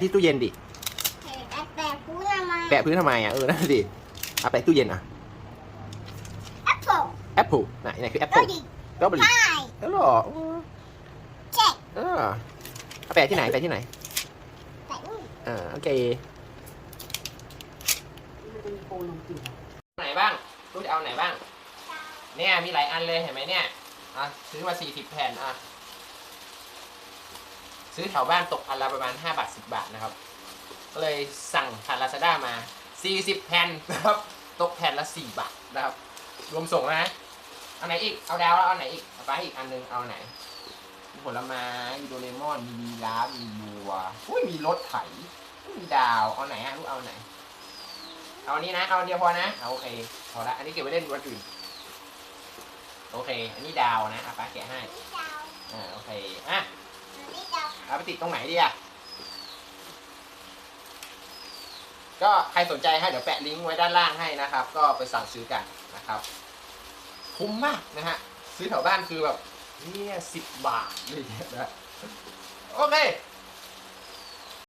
ที่ตู้เย็นดิแต่แต่พูดทำไมแปะพื้นทำไมอะเออนั่นนะดิเอาแปะตู้เย็นอะแอปเปิลแอปเปิลไหนไหนคือแอปก็เปิลดีก็บริใช่เออเหรอเช็คเออเอาแปะที่ไหนแปะที่ไหนแต่นี่เออโอเคไหนบ้างรู้จะเอาไหนบ้าง เนี่ยมีหลายอันเลยเห็นไหมเนี่ยอะซื้อมาสี่สิบแผ่นอะ ซื้อแถวบ้านตกอันละประมาณห้าบาทสิบาทนะครับ ก็เลยสั่งผ่านลาซาด้ามาสี่สิบแผ่นนะครับ ตกแผ่นละสี่บาทนะครับ รวมส่งนะเอาไหนอีก เอาดาวแล้วเอาไหนอีกเอาไปอีกอันนึงเอาไหน มีผลไม้มีโดเรมอน มียีราฟมีบัวอุ้ยมีรถไถ มีดาว เอาไหนอะลูกเอาไหน เอาอันนี้นะ เอาอันเดียวพอนะเอาโอเค พอละ อันนี้เก็บไว้เล่นวันอื่น โอเค อันนี้ดาวนะอาป้าแกะให้นี่ดาวอ่า โอเค อะ นี่ดาว เอา ไปติดตรงไหนดีอะก็ใครสนใจให้เดี๋ยวแปะลิงก์ไว้ด้านล่างให้นะครับ ก็ไปสั่งซื้อกันนะครับ คุ้มมากนะฮะ ซื้อแถวบ้านคือแบบเนี่ยสิบบาทเลยนะโอเค